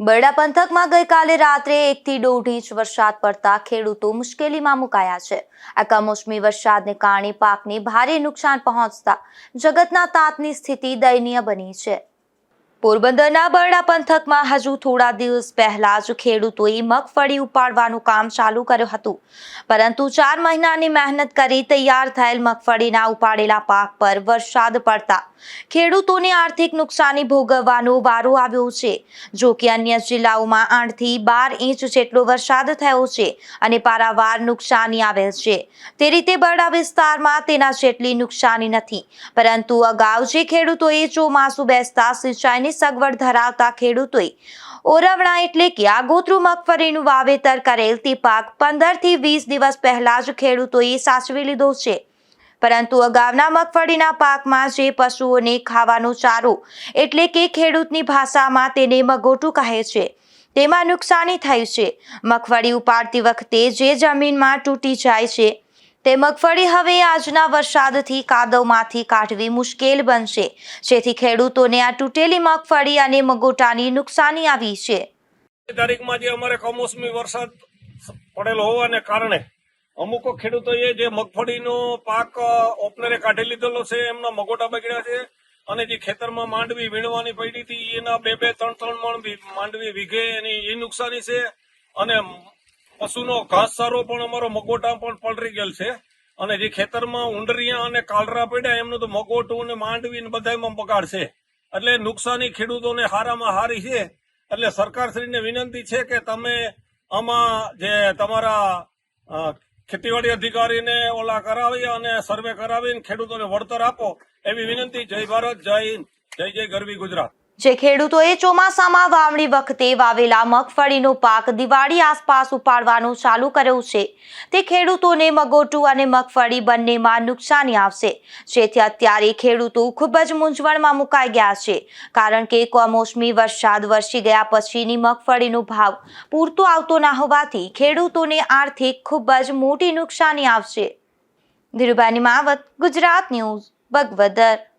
બરડા પંથકમાં ગઈકાલે રાત્રે એકથી દોઢ ઇંચ વરસાદ પડતા ખેડૂતો મુશ્કેલીમાં મુકાયા છે. આ કમોસમી વરસાદને કારણે પાકને ભારે નુકસાન પહોંચતા જગતના તાતની સ્થિતિ દયનીય બની છે. પોરબંદરના બરડા પંથકમાં હજુ થોડા દિવસ પહેલા જ ખેડૂતોએ મગફળી ઉપાડવાનું કામ ચાલુ કર્યું હતું. પરંતુ ચાર મહિનાની મહેનત કરી તૈયાર થયેલ મગફળીના ઉપાડેલા પાક પર વરસાદ પડતા ખેડૂતોને આર્થિક નુકસાની ભોગવવાનો વારો આવ્યો છે. જો કે અન્ય જિલ્લાઓમાં આઠથી બાર ઇંચ જેટલો વરસાદ થયો છે અને પારાવાર નુકસાની આવેલ છે. તે રીતે બરડા વિસ્તારમાં તેના જેટલી નુકસાની નથી. પરંતુ અગાઉ જે ખેડૂતોએ ચોમાસું બેસતા સિંચાઈની સગવડ ધરાવતા ખેડૂતોએ ઓરવણા એટલે કે આગોતરું મગફળીનું વાવેતર કરેલ તે પાક પંદરથી વીસ દિવસ પહેલા જ ખેડૂતોએ સાચવી લીધો છે. પરંતુ અગાઉના મગફળીના પાકમાં જે પશુઓને ખાવાનો ચારો એટલે કે ખેડૂતની ભાષામાં તેને મગોટું કહે છે, તેમાં નુકસાની થઈ છે. મગફળી ઉપાડતી વખતે જે જમીનમાં તૂટી જાય છે તે મગફળી હવે આજના વરસાદથી કાદવમાંથી કાઢવી મુશ્કેલ બનશે. જેથી ખેડૂતોને આ તૂટેલી મગફળી અને મગોટાની નુકસાની આવી છે. તારીખમાં જે અમારે કમોસમી વરસાદ પડેલો હોવાને કારણે અમુક ખેડૂતોએ જે મગફળીનો પાક ઓપનરે કાઢી લીધેલો છે, એમના મગોટા બગડ્યા છે અને જે ખેતરમાં માંડવી વીણવાની પડી હતી, એના બે બે, ત્રણ ત્રણ માંડવી વીઘે એની એ નુકસાની છે અને પશુનો ઘાસચારો પણ અમારો મગોટા પણ પલરી ગયેલ છે. અને જે ખેતરમાં ઉંડરિયા અને કાલરા પડ્યા, એમનું તો મગોટું ને માંડવી ને બધામાં બગાડ છે. એટલે નુકસાની ખેડૂતોને હારામાં હારી છે. એટલે સરકારશ્રીને વિનંતી છે કે તમે આમાં જે તમારા ખેતીવાડી અધિકારીને ઓલા કરાવી અને સર્વે કરાવીને ખેડૂતોને વળતર આપો એવી વિનંતી. જય ભારત, જય જય જય ગરવી ગુજરાત. જે ખેડૂતોએ ચોમાસામાં વાવણી વખતે વાવેલા મગફળીનો પાક દિવાળી આસપાસ ઉપાડવાનું ચાલુ કર્યું છે. તે ખેડૂતોને મગોટું અને મગફળી બંનેમાં નુકસાની આવશે, જેથી અત્યારે ખેડૂતો ખૂબ જ મૂંઝવણમાં મુકાઈ ગયા છે. કારણ કે કમોસમી વરસાદ વરસી ગયા પછીની મગફળીનો ભાવ પૂરતો આવતો ના હોવાથી ખેડૂતોને આર્થિક ખૂબ જ મોટી નુકસાની આવશે. ધીરુભાઈની માવત ગુજરાત ન્યૂઝ, બગવદર.